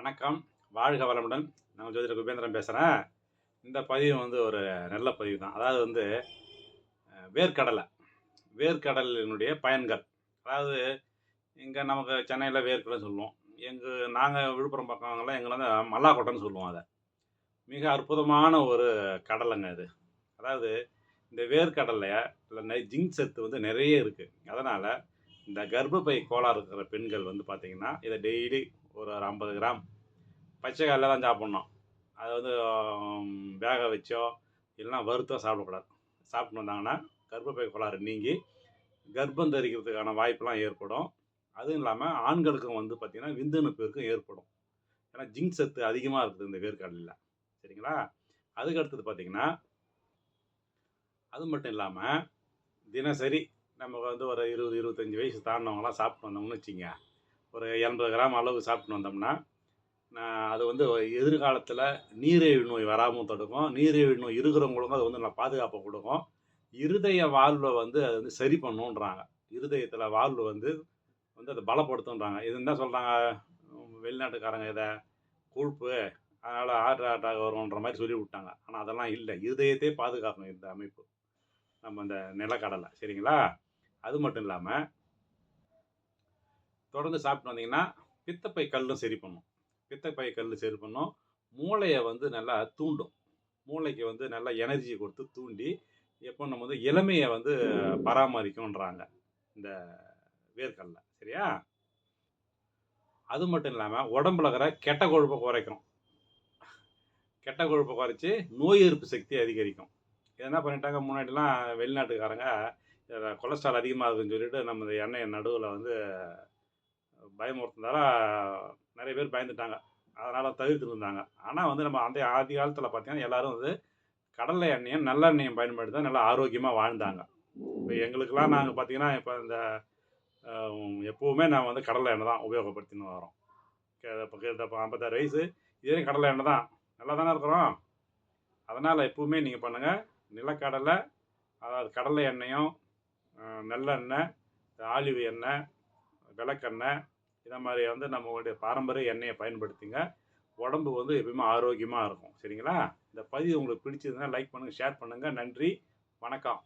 வணக்கம். வாழ்க வளமுடன். நான் ஜோதிடர் குபேந்திரன் பேசுகிறேன் இந்த பதிவு வந்து ஒரு நல்ல பதிவு தான். அதாவது வந்து வேர்க்கடலை. வேர்க்கடலினுடைய பயன்கள். அதாவது இங்கே நமக்கு சென்னையில் வேர்க்கடலை சொல்லுவோம். எங்கள் நாங்கள் விழுப்புரம் பக்கங்கள்லாம் எங்களை வந்து மல்லாக்கோட்டைன்னு சொல்லுவோம் அதை. மிக அற்புதமான ஒரு கடலைங்க இது அதாவது இந்த வேர்க்கடலை இல்லை ஜிங்க் சத்து வந்து நிறைய இருக்குது அதனால் இந்த கர்ப்பப்பை கோளாறு இருக்கிற பெண்கள் வந்து பார்த்திங்கன்னா இதை டெய்லி ஒரு ஒரு ஐம்பது கிராம் பச்சை காலையில் தான் சாப்பிட்ணும். அதை வந்து வேக வச்சோ இல்லைன்னா வறுத்தோ சாப்பிடக்கூடாது. சாப்பிட்டு வந்தாங்கன்னா கர்ப்பப்பை கோளாறு நீங்கி கர்ப்பம் தரிக்கிறதுக்கான வாய்ப்பெலாம் ஏற்படும். அதுவும் இல்லாமல் ஆண்களுக்கும் வந்து பார்த்திங்கன்னா விந்தணுப்பேருக்கும் ஏற்படும். ஏன்னா ஜிங்க் சத்து அதிகமாக இருக்குது இந்த வேர்க்கடலில் சரிங்களா? அதுக்கு அடுத்தது பார்த்திங்கன்னா அது மட்டும் இல்லாமல் தினசரி நமக்கு வந்து ஒரு இருபது இருபத்தஞ்சி வயசு தாண்டினவங்களாம் சாப்பிட்டு வந்தோம்னு வச்சுங்க. ஒரு எண்பது கிராம் அளவு சாப்பிட்டு வந்தோம்னா நான் அது வந்து எதிர்காலத்தில் நீரிழிவு நோய் வராமல் தடுக்கும். நீரிழிவு நோய் இருக்கிறவங்களுக்கும் அது வந்து நல்லா பாதுகாப்பை கொடுக்கும். இருதய வாழ்வை வந்து அது வந்து சரி பண்ணுன்றாங்க. இருதயத்தில் வாழ்வு வந்து வந்து அதை பலப்படுத்துன்றாங்க. இது என்ன சொல்கிறாங்க வெளிநாட்டுக்காரங்க இதை கொழுப்பு அதனால் ஹார்ட் அட்டாக் வரும்ன்ற மாதிரி சொல்லி விட்டாங்க. ஆனால் அதெல்லாம் இல்லை. இருதயத்தையே பாதுகாக்கணும் இந்த அமைப்பு. நம்ம இந்த நிலக்கடலை. சரிங்களா? அது மட்டும் இல்லாமல் தொடர்ந்து சாப்பிட்டு வந்தீங்கன்னா பித்தப்பை கல்லும் சரி பண்ணும். பித்தப்பை கல் சரி பண்ணும். மூளையை வந்து நல்லா தூண்டும். மூளைக்கு வந்து நல்லா எனர்ஜி கொடுத்து தூண்டி எப்போ நம்ம வந்து இளமையை வந்து பராமரிக்கும்ன்றாங்க. இந்த வேர்க்கல்ல சரியா? அது மட்டும் இல்லாமல் உடம்புல இருக்கிற கெட்ட கொழுப்பை குறைக்கும். கெட்ட கொழுப்பை குறைச்சி நோய் எதிர்ப்பு சக்தி அதிகரிக்கும். இது என்ன பண்ணிட்டாங்க முன்னாடிலாம் வெளிநாட்டுக்காரங்க கொலஸ்ட்ரால் அதிகமாக இருக்குன்னு சொல்லிட்டு நம்ம இந்த எண்ணெயை நடுவில் வந்து பயமுறுத்தினால நிறைய பேர் பயந்துட்டாங்க. அதனால் தவிர்த்து இருந்தாங்க ஆனால் வந்து நம்ம அந்த ஆதி காலத்தில் பார்த்தீங்கன்னா எல்லோரும் வந்து கடலை எண்ணெயும் நல்லெண்ணெயும் பயன்படுத்தி தான் நல்லா ஆரோக்கியமாக வாழ்ந்தாங்க. இப்போ எங்களுக்கெல்லாம் நாங்கள் பார்த்தீங்கன்னா இப்போ இந்த எப்போவுமே நான் வந்து கடலை எண்ணெய் தான் உபயோகப்படுத்தின்னு வரோம் கே- இப்போ இப்போ ஐம்பத்தாறு வயசு இதே கடலை எண்ணெய் தான். நல்லா தானே இருக்கிறோம்? அதனால் எப்போவுமே நீங்கள் பண்ணுங்கள் நிலக்கடலை அதாவது கடலை எண்ணெயும் நல்லெண்ணெய் ஆலிவ் எண்ணெய் விளக்கெண்ணெய் இதை மாதிரி வந்து நம்மளுடைய பாரம்பரிய எண்ணெயை பயன்படுத்திங்க. உடம்பு வந்து எப்பயுமே ஆரோக்கியமாக இருக்கும். சரிங்களா? இந்த பதிவு உங்களுக்கு பிடிச்சதுன்னா லைக் பண்ணுங்கள் ஷேர் பண்ணுங்கள் நன்றி. வணக்கம்.